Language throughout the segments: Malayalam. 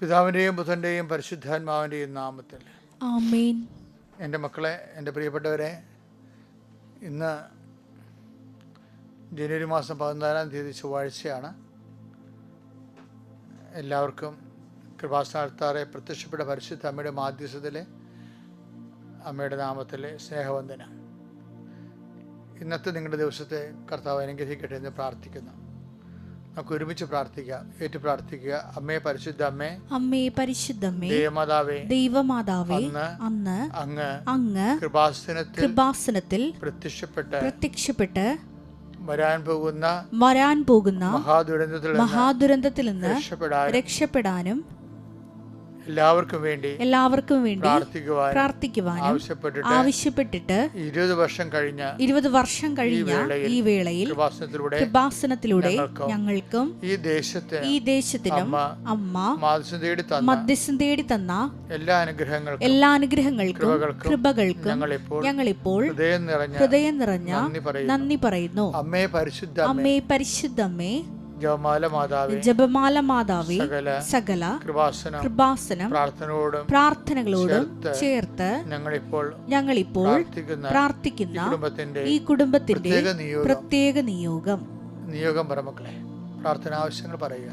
പിതാവിന്റെയും ബുധന്റെയും പരിശുദ്ധാത്മാവിന്റെയും നാമത്തിൽ. എന്റെ മക്കളെ എന്റെ പ്രിയപ്പെട്ടവരെ ഇന്ന് ജനുവരി മാസം പതിനാലാം തീയതി ചൊവ്വാഴ്ചയാണ്. എല്ലാവർക്കും കൃപാസ്ഥാനത്താറെ പ്രത്യക്ഷപ്പെട്ട പരിശുദ്ധ അമ്മയുടെ മാധ്യസ്ഥത്തിലെ അമ്മയുടെ നാമത്തിലെ സ്നേഹവന്ദന. ഇന്നത്തെ നിങ്ങളുടെ ദിവസത്തെ കർത്താവ് അനുഗ്രഹിക്കട്ടെ എന്ന് പ്രാർത്ഥിക്കുന്നു. നമുക്ക് ഒരുമിച്ച് പ്രാർത്ഥിക്കാം. ഏറ്റു പ്രാർത്ഥിക്കുക. അമ്മയെ പരിശുദ്ധ അമ്മേ അമ്മേ പരിശുദ്ധമ്മേ ദേവമാതാവേ ദൈവമാതാവേ അന്ന് അങ്ങ് അങ്ങ് കൃപാസനത്തിൽ കൃപാസനത്തിൽ പ്രത്യക്ഷപ്പെട്ട് പ്രത്യക്ഷപ്പെട്ട് വരാൻ പോകുന്ന വരാൻ പോകുന്ന മഹാദുരന്തത്തിൽ മഹാദുരന്തത്തിൽ നിന്ന് രക്ഷപ്പെടാനും എല്ലാവർക്കും വേണ്ടി എല്ലാവർക്കും വേണ്ടി പ്രാർത്ഥിക്കുവാൻ പ്രാർത്ഥിക്കുവാൻ ആവശ്യപ്പെട്ടിട്ട് ആവശ്യപ്പെട്ടിട്ട് ഇരുപത് വർഷം കഴിഞ്ഞ ഇരുപത് വർഷം കഴിഞ്ഞ ഈ വേളയിൽ കൃപാസനത്തിലൂടെ ഞങ്ങൾക്കും ഈ ദേശത്തെ ഈ ദേശത്തിനും അമ്മ മധ്യസ്ഥം തേടി തന്ന എല്ലാ അനുഗ്രഹങ്ങൾക്കും എല്ലാ അനുഗ്രഹങ്ങൾക്കും കൃപകൾക്കും ഞങ്ങളിപ്പോൾ ഹൃദയം നിറഞ്ഞ ഹൃദയം നിറഞ്ഞ നന്ദി പറയുന്നു. അമ്മേ പരിശുദ്ധ അമ്മേ. അമ്മേ പരിശുദ്ധമ്മേ ജവമാല മാതാവേ ജപമാല മാതാവേ സകല കൃപാസനം കൃപാസനം പ്രാർത്ഥനയോടും പ്രാർത്ഥനകളോടും ചേർത്ത് ഞങ്ങളിപ്പോൾ ഞങ്ങളിപ്പോൾ പ്രാർത്ഥിക്കുന്ന കുടുംബത്തിന്റെ ഈ കുടുംബത്തിന്റെ പ്രത്യേക നിയോഗം. പ്രത്യേക നിയോഗം. നിയോഗം പറ മക്കളെ പ്രാർത്ഥന ആവശ്യങ്ങൾ പറയുക.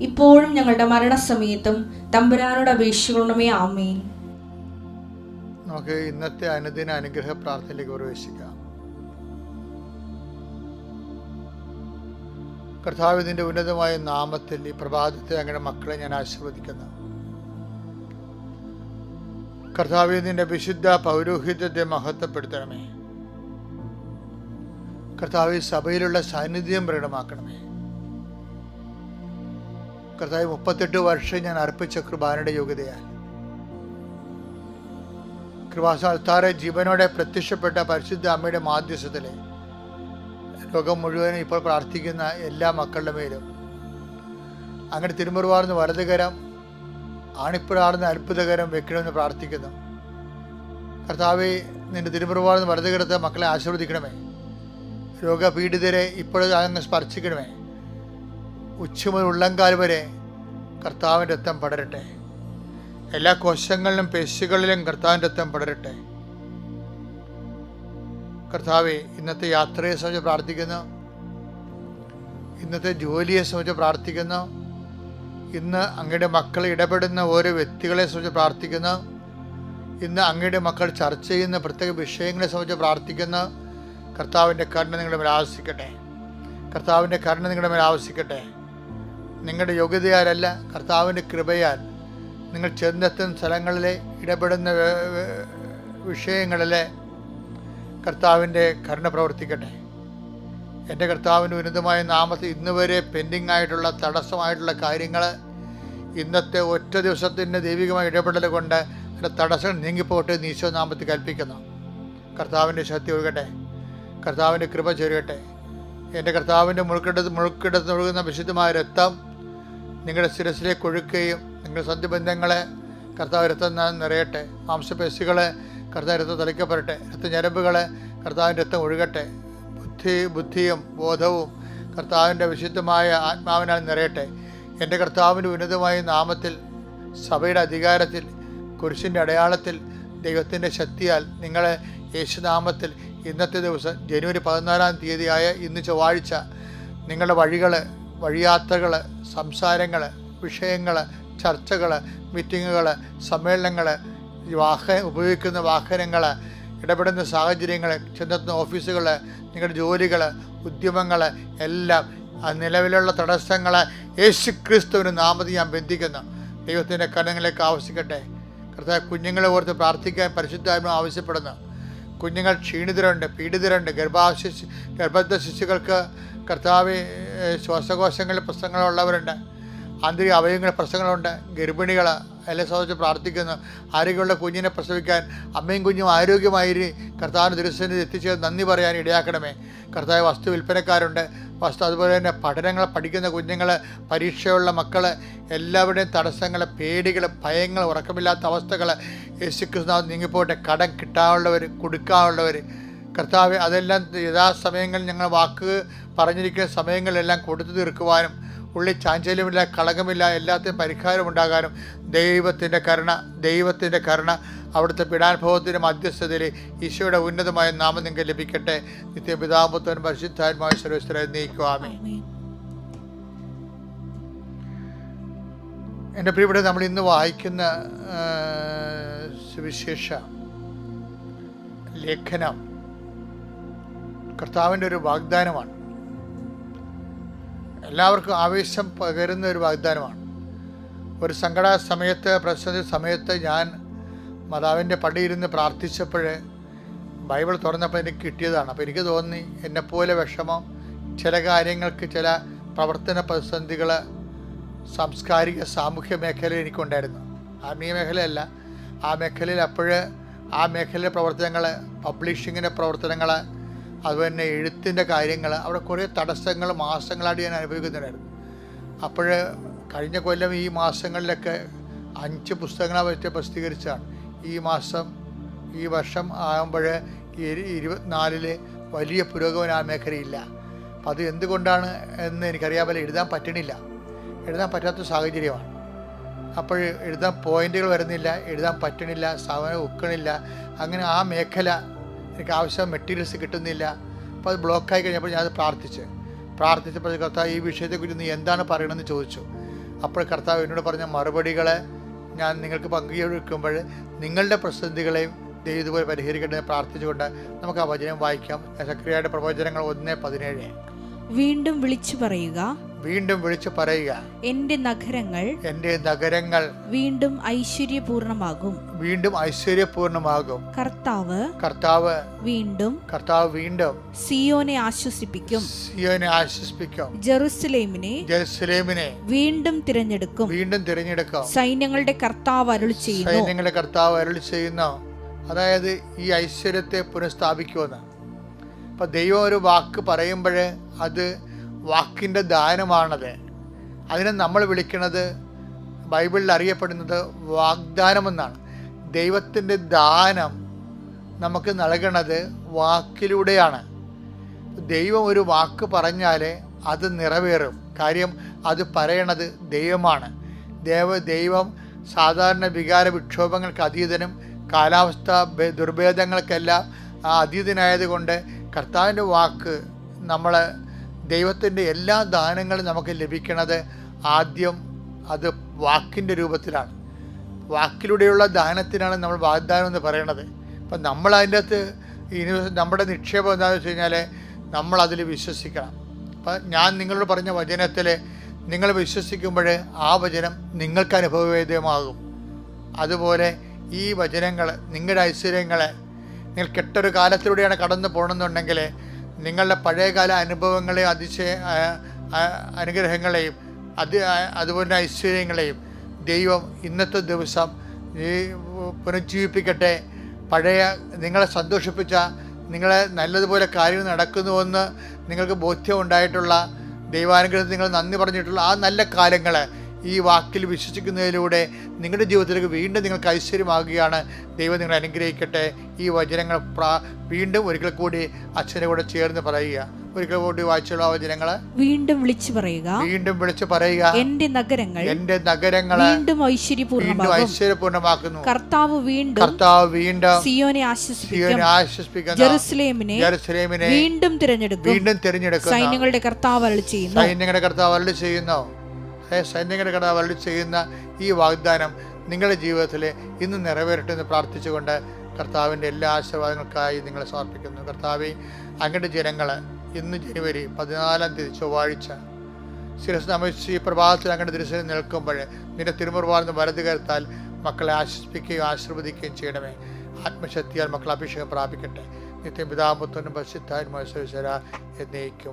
ഇപ്പോഴും ഞങ്ങളുടെ മരണസമയത്തും തമ്പുരാനോട് അപേക്ഷിക്കണമേ ആമേൻ. നമുക്ക് ഇന്നത്തെ അനുദിന അനുഗ്രഹ പ്രാർത്ഥനയിലേക്ക് പ്രവേശിക്കാം. കർത്താവിന്റെ ഉന്നതമായ നാമത്തിൽ ഈ പ്രഭാതത്തെ അങ്ങനെ മക്കളെ ഞാൻ ആശീർവദിക്കുന്നു. കർത്താവിന്റെ വിശുദ്ധ പൗരോഹിത്യത്തെ മഹത്വപ്പെടുത്തണമേ. കർത്താവ് സഭയിലുള്ള സാന്നിധ്യം പ്രകടമാക്കണമേ. കർത്താവ് മുപ്പത്തെട്ട് വർഷം ഞാൻ അർപ്പിച്ച കൃപാനയുടെ യോഗ്യതയാൽ. കൃപാസാൽത്താറെ ജീവനോടെ പ്രത്യക്ഷപ്പെട്ട പരിശുദ്ധ അമ്മയുടെ മാധ്യസ്ഥത്തിലെ ലോകം മുഴുവനും ഇപ്പോൾ പ്രാർത്ഥിക്കുന്ന എല്ലാ മക്കളുടെ മേലും അങ്ങനെ തിരുമുറുവാർന്ന് വലതുകരം ആണിപ്പുഴാർന്ന് അത്ഭുതകരം വെക്കണമെന്ന് പ്രാർത്ഥിക്കുന്നു. കർത്താവെ നിന്റെ തിരുമുറുവാർന്ന് വലതുകരത്തെ മക്കളെ ആശീർവദിക്കണമേ. രോഗപീഡിതരെ ഇപ്പോഴും അങ്ങ് സ്പർശിക്കണമേ. ഉച്ചമുതൽ ഉള്ളങ്കാൽ വരെ കർത്താവിന്റെ രക്തം പടരട്ടെ. എല്ലാ കോശങ്ങളിലും പേശികളിലും കർത്താവിന്റെ രക്തം പടരട്ടെ. കർത്താവെ ഇന്നത്തെ യാത്രയെ സംബന്ധിച്ച് പ്രാർത്ഥിക്കുന്നു. ഇന്നത്തെ ജോലിയെ സംബന്ധിച്ച് പ്രാർത്ഥിക്കുന്നു. ഇന്ന് അങ്ങയുടെ മക്കൾ ഇടപെടുന്ന ഓരോ വ്യക്തികളെ സംബന്ധിച്ച് പ്രാർത്ഥിക്കുന്നു. ഇന്ന് അങ്ങയുടെ മക്കൾ ചർച്ച ചെയ്യുന്ന പ്രത്യേക വിഷയങ്ങളെ സംബന്ധിച്ച് പ്രാർത്ഥിക്കുന്നു. കർത്താവിന്റെ കരുണ നിങ്ങളുടെ മേൽ ആവശ്യിക്കട്ടെ കർത്താവിന്റെ കരുണ നിങ്ങളുടെ മേൽ ആവശ്യിക്കട്ടെ നിങ്ങളുടെ യോഗ്യതയാലല്ല കർത്താവിന്റെ കൃപയാൽ നിങ്ങൾ ചെന്നെത്തുന്ന സ്ഥലങ്ങളിലെ ഇടപെടുന്ന വിഷയങ്ങളിലെ കർത്താവിന്റെ കരുണ പ്രവർത്തിക്കട്ടെ. എന്റെ കർത്താവിന്റെ ഉന്നതമായ നാമത്തിൽ ഇന്ന് വരെ പെൻഡിങ് ആയിട്ടുള്ള തടസ്സമായിട്ടുള്ള കാര്യങ്ങൾ ഇന്നത്തെ ഒറ്റ ദിവസത്തിന്റെ ദൈവികമായ ഇടപെടൽ കൊണ്ട് അതിന്റെ തടസ്സം നീങ്ങിപ്പോട്ട് നീശോ നാമത്തിൽ കൽപ്പിക്കുന്നു. കർത്താവിന്റെ ശക്തി ഒഴുകട്ടെ. കർത്താവിന്റെ കൃപ ചൊരുകട്ടെ. എന്റെ കർത്താവിന്റെ മുൾക്കിടത്ത് മുൾക്കിടത്ത് ഒഴുകുന്ന വിശുദ്ധമായ രക്തം നിങ്ങളുടെ ശിരസിലേക്ക് ഒഴുക്കുകയും നിങ്ങളുടെ സന്ധിബന്ധങ്ങളെ കർത്താവ് രക്തം നിറയട്ടെ. മാംസപേശികളെ കർത്താവ് രക്തം തളിക്കപ്പെടട്ടെ. രക്തഞരമ്പുകളെ കർത്താവിന്റെ രക്തം ഒഴുകട്ടെ. ബുദ്ധി ബുദ്ധിയും ബോധവും കർത്താവിന്റെ വിശുദ്ധമായ ആത്മാവിനാൽ നിറയട്ടെ. എന്റെ കർത്താവിന്റെ ഉന്നതമായ നാമത്തിൽ സഭയുടെ അധികാരത്തിൽ കുരിശിന്റെ അടയാളത്തിൽ ദൈവത്തിന്റെ ശക്തിയാൽ നിങ്ങളെ യേശുനാമത്തിൽ ഇന്നത്തെ ദിവസം ജനുവരി പതിനാലാം തീയതിയായ ഇന്ന് ചൊവ്വാഴ്ച നിങ്ങളുടെ വഴികൾ വഴിയാത്രകൾ സംസാരങ്ങൾ വിഷയങ്ങൾ ചർച്ചകൾ മീറ്റിങ്ങുകൾ സമ്മേളനങ്ങൾ വാഹ ഉപയോഗിക്കുന്ന വാഹനങ്ങൾ ഇടപെടുന്ന സാഹചര്യങ്ങൾ ചെന്നെത്തുന്ന ഓഫീസുകൾ നിങ്ങളുടെ ജോലികൾ ഉദ്യമങ്ങൾ എല്ലാം ആ നിലവിലുള്ള തടസ്സങ്ങളെ യേശു ക്രിസ്തുവിന് നാമതി ഞാൻ ബന്ധിക്കുന്നു. ദൈവത്തിന്റെ കണ്ണുങ്ങളിലേക്ക് ആവശ്യിക്കട്ടെ കർത്താവ് കുഞ്ഞുങ്ങളെ ഓർത്ത് പ്രാർത്ഥിക്കാൻ പരിശുദ്ധാത്മ ആവശ്യപ്പെടുന്നു. കുഞ്ഞുങ്ങൾ ക്ഷീണിതരുണ്ട് പീഡിതരുണ്ട് ഗർഭാശി ഗർഭസ്ഥ ശിശുക്കൾക്ക് കർത്താവ് ശ്വാസകോശങ്ങളിൽ പ്രശ്നങ്ങളുള്ളവരുണ്ട്. ആന്തരിക അവയവങ്ങളിൽ പ്രശ്നങ്ങളുണ്ട്. ഗർഭിണികൾ എല്ലാം സംബന്ധിച്ച് പ്രാർത്ഥിക്കുന്നു. ആരോഗ്യമുള്ള കുഞ്ഞിനെ പ്രസവിക്കാൻ അമ്മയും കുഞ്ഞും ആരോഗ്യമായി കർത്താവിന് ദുരസ്ഥനിൽ എത്തിച്ചത് നന്ദി പറയാൻ ഇടയാക്കണമേ. കർത്താവ് വസ്തു വിൽപ്പനക്കാരുണ്ട്. വസ്തു അതുപോലെ തന്നെ പഠനങ്ങൾ പഠിക്കുന്ന കുഞ്ഞുങ്ങൾ പരീക്ഷയുള്ള മക്കൾ എല്ലാവരുടെയും തടസ്സങ്ങൾ പേടികൾ ഭയങ്ങൾ ഉറക്കമില്ലാത്ത അവസ്ഥകൾ യേശുക്രിസ്തുനാഥ് നീങ്ങിപ്പോട്ടെ കടം കിട്ടാനുള്ളവർ കൊടുക്കാനുള്ളവർ കർത്താവ് അതെല്ലാം യഥാസമയങ്ങളിൽ ഞങ്ങൾ വാക്ക് പറഞ്ഞിരിക്കുന്ന സമയങ്ങളെല്ലാം കൊടുത്തു തീർക്കുവാനും ഉള്ളിൽ ചാഞ്ചല്യമില്ല കളകമില്ല എല്ലാത്തിനും പരിഹാരം ഉണ്ടാകാനും ദൈവത്തിന്റെ കരുണ ദൈവത്തിന്റെ കരുണ അവിടുത്തെ പീഡാനുഭവത്തിന്റെ മധ്യസ്ഥതയിൽ ഈശോയുടെ ഉന്നതമായ നാമം നിങ്ങൾക്ക് ലഭിക്കട്ടെ. നിത്യപിതാപത്വൻ പരിശുദ്ധാത്മായ സർവേശ്വരെ നീക്കുവാമേ. എന്റെ പ്രിയപ്പെട്ട നമ്മൾ ഇന്ന് വായിക്കുന്ന സുവിശേഷ ലേഖനം കർത്താവിന്റെ ഒരു വാഗ്ദാനമാണ്. എല്ലാവർക്കും ആവേശം പകരുന്ന ഒരു വാഗ്ദാനമാണ്. ഒരു സങ്കട സമയത്ത് പ്രശ്നത്തിൽ സമയത്ത് ഞാൻ മാതാവിന്റെ പടിയിരുന്ന് പ്രാർത്ഥിച്ചപ്പോൾ ബൈബിൾ തുറന്നപ്പോൾ എനിക്ക് കിട്ടിയതാണ്. അപ്പോൾ എനിക്ക് തോന്നി എന്നെപ്പോലെ വിഷമം ചില കാര്യങ്ങൾക്ക് ചില പ്രവർത്തന പ്രതിസന്ധികൾ സാംസ്കാരിക സാമൂഹ്യ മേഖലയിൽ എനിക്കുണ്ടായിരുന്നു. ആത്മീയ മേഖലയല്ല. ആ മേഖലയിൽ അപ്പോൾ ആ മേഖലയിലെ പ്രവർത്തനങ്ങൾ പബ്ലിഷിങ്ങിന്റെ പ്രവർത്തനങ്ങൾ അതുപോലെ തന്നെ എഴുത്തിന്റെ കാര്യങ്ങൾ അവിടെ കുറേ തടസ്സങ്ങൾ മാസങ്ങളായിട്ട് ഞാൻ അനുഭവിക്കുന്നുണ്ടായിരുന്നു. അപ്പോൾ കഴിഞ്ഞ കൊല്ലം ഈ മാസങ്ങളിലൊക്കെ അഞ്ച് പുസ്തകങ്ങളെ പറ്റി പ്രസിദ്ധീകരിച്ചാണ് ഈ മാസം ഈ വർഷം ആകുമ്പോൾ ഇരുപത്തിനാലിൽ വലിയ പുരോഗമനം ആ മേഖലയില്ല. അപ്പം അത് എന്തുകൊണ്ടാണ് എന്ന് എനിക്കറിയാൻ പോലെ എഴുതാൻ പറ്റണില്ല. എഴുതാൻ പറ്റാത്ത സാഹചര്യമാണ്. അപ്പോൾ എഴുതാൻ പോയിന്റുകൾ വരുന്നില്ല എഴുതാൻ പറ്റണില്ല സമയം ഉക്കണില്ല അങ്ങനെ ആ മേഖല എനിക്ക് ആവശ്യം മെറ്റീരിയൽസ് കിട്ടുന്നില്ല. അപ്പോൾ അത് ബ്ലോക്കായി കഴിഞ്ഞപ്പോൾ ഞാനത് പ്രാർത്ഥിച്ച്. പ്രാർത്ഥിച്ചപ്പോൾ കർത്താവ് ഈ വിഷയത്തെക്കുറിച്ച് നീ എന്താണ് പറയണമെന്ന് ചോദിച്ചു. അപ്പോൾ കർത്താവ് എന്നോട് പറഞ്ഞ മറുപടികളെ ഞാൻ നിങ്ങൾക്ക് പങ്കുവെക്കുമ്പോൾ നിങ്ങളുടെ പ്രതിസന്ധികളെയും ദൈവം ഇതുപോലെ പരിഹരിക്കട്ടെ പ്രാർത്ഥിച്ചുകൊണ്ട് നമുക്ക് ആ വചനം വായിക്കാം. സക്രിയയുടെ പ്രവചനങ്ങൾ ഒന്ന് പതിനേഴ്. വീണ്ടും വിളിച്ചു പറയുക. വീണ്ടും വിളിച്ചു പറയുക. എന്റെ നഗരങ്ങൾ എന്റെ നഗരങ്ങൾ വീണ്ടും ഐശ്വര്യപൂർണമാകും. വീണ്ടും ഐശ്വര്യപൂർണമാകും. കർത്താവ് കർത്താവ് വീണ്ടും കർത്താവ് വീണ്ടും സിയോനെ ആശ്വസിപ്പിക്കും. സിയോനെ ആശ്വസിപ്പിക്കും. ജെറുസലേമിനെ ജെറുസലേമിനെ വീണ്ടും തിരഞ്ഞെടുക്കും. വീണ്ടും തിരഞ്ഞെടുക്കും. സൈന്യങ്ങളുടെ കർത്താവ് അരുൾ ചെയ്യുന്നു. സൈന്യങ്ങളുടെ കർത്താവ് അരുൾ ചെയ്യുന്നു. അതായത് ഈ ഐശ്വര്യത്തെ പുനഃസ്ഥാപിക്കുമെന്ന്. അപ്പം ദൈവം ഒരു വാക്ക് പറയുമ്പോൾ അത് വാക്കിന്റെ ദാനമാണത്. അതിനെ നമ്മൾ വിളിക്കുന്നത് ബൈബിളിൽ അറിയപ്പെടുന്നത് വാഗ്ദാനമെന്നാണ്. ദൈവത്തിന്റെ ദാനം നമുക്ക് നൽകണത് വാക്കിലൂടെയാണ്. ദൈവം ഒരു വാക്ക് പറഞ്ഞാൽ അത് നിറവേറും. കാര്യം അത് പറയണത് ദൈവമാണ്. ദേവ ദൈവം സാധാരണ വികാര വിക്ഷോഭങ്ങൾക്ക് അതീതനും കാലാവസ്ഥ ദുർഭേദങ്ങൾക്കെല്ലാം അതീതനായതുകൊണ്ട് കർത്താവിന്റെ വാക്ക് നമ്മൾ ദൈവത്തിന്റെ എല്ലാ ദാനങ്ങളും നമുക്ക് ലഭിക്കണത് ആദ്യം അത് വാക്കിന്റെ രൂപത്തിലാണ്. വാക്കിലൂടെയുള്ള ദാനത്തിനാണ് നമ്മൾ വാഗ്ദാനം എന്ന് പറയണത്. അപ്പം നമ്മൾ അതിന്റെ അകത്ത് ഇനി നമ്മുടെ നിക്ഷേപം എന്താണെന്ന് വെച്ച് കഴിഞ്ഞാൽ നമ്മൾ അതിൽ വിശ്വസിക്കണം. അപ്പം ഞാൻ നിങ്ങളോട് പറഞ്ഞ വചനത്തിൽ നിങ്ങൾ വിശ്വസിക്കുമ്പോൾ ആ വചനം നിങ്ങൾക്ക് അനുഭവവേദ്യമാകും. അതുപോലെ ഈ വചനങ്ങൾ നിങ്ങളുടെ ഐശ്വര്യങ്ങളെ നിങ്ങൾ കെട്ടൊരു കാലത്തിലൂടെയാണ് കടന്നു പോകണമെന്നുണ്ടെങ്കിൽ നിങ്ങളുടെ പഴയകാല അനുഭവങ്ങളെയും അതിശയ അനുഗ്രഹങ്ങളെയും അത് അതുപോലെ ഐശ്വര്യങ്ങളെയും ദൈവം ഇന്നത്തെ ദിവസം പുനരുജ്ജീവിപ്പിക്കട്ടെ. പഴയ നിങ്ങളെ സന്തോഷിപ്പിച്ച നിങ്ങളെ നല്ലതുപോലെ കാര്യങ്ങൾ നടക്കുന്നുവെന്ന് നിങ്ങൾക്ക് ബോധ്യം ഉണ്ടായിട്ടുള്ള ദൈവാനുഗ്രഹത്തിൽ നിങ്ങൾ നന്ദി പറഞ്ഞിട്ടുള്ള ആ നല്ല കാലങ്ങൾ ഈ വാക്കിൽ വിശ്വസിക്കുന്നതിലൂടെ നിങ്ങളുടെ ജീവിതത്തിലേക്ക് വീണ്ടും നിങ്ങൾക്ക് ഐശ്വര്യമാകുകയാണ്. ദൈവം നിങ്ങൾ അനുഗ്രഹിക്കട്ടെ. ഈ വചനങ്ങൾ പ്രാ വീണ്ടും ഒരിക്കൽ കൂടി അച്ഛനെ കൂടെ ചേർന്ന് പറയുക. ഒരിക്കൽ കൂടി വായിച്ചുള്ള വചനങ്ങൾ വീണ്ടും വിളിച്ചു പറയുക. വീണ്ടും വിളിച്ചു പറയുക. എന്റെ നഗരങ്ങൾ എന്റെ നഗരങ്ങളെ വീണ്ടും ഐശ്വര്യപൂർണമാകും ഐശ്വര്യപൂർണമാക്കുന്നു കർത്താവ് വീണ്ടും കർത്താവ് വീണ്ടും സിയോനെ ആശ്വസിപ്പിക്കും. ആശ്വസിപ്പിക്കുന്ന. ജെറുസലേമിനെ ജെറുസലേമിനെ വീണ്ടും തിരഞ്ഞെടുക്കും. വീണ്ടും തിരഞ്ഞെടുക്കും സൈന്യങ്ങളുടെ കർത്താവ് അരുളി ചെയ്യുന്നു. സൈന്യങ്ങളുടെ കർത്താവ് അരളി ചെയ്യുന്നു. സൈന്യങ്ങളുടെ കർത്താവ് അരളി ചെയ്യുന്ന ഈ വാഗ്ദാനം നിങ്ങളുടെ ജീവിതത്തിൽ ഇന്ന് നിറവേറട്ടെ എന്ന് പ്രാർത്ഥിച്ചുകൊണ്ട് കർത്താവിന്റെ എല്ലാ ആശീർവാദങ്ങൾക്കായി നിങ്ങളെ സമർപ്പിക്കുന്നു. കർത്താവെ അങ്ങയുടെ ജനങ്ങൾ ഇന്ന് ജനുവരി പതിനാലാം തീയതി ചൊവ്വാഴ്ച ശിരസ് നമിച്ച് ഈ പ്രഭാതത്തിൽ അങ്ങയുടെ ദൃശ്യം നിൽക്കുമ്പോൾ നിന്റെ തിരുമുറവാർന്ന് വലത് കരുത്താൽ മക്കളെ ആശ്വസിപ്പിക്കുകയും ആശീർവദിക്കുകയും ചെയ്യണമേ. ആത്മശക്തിയാൽ മക്കൾ അഭിഷേകം പ്രാപിക്കട്ടെ. നിത്യം പിതാമുത്തനും പരിശുദ്ധാത്മാ മത്സരിച്ചരാ എന്നേക്കും.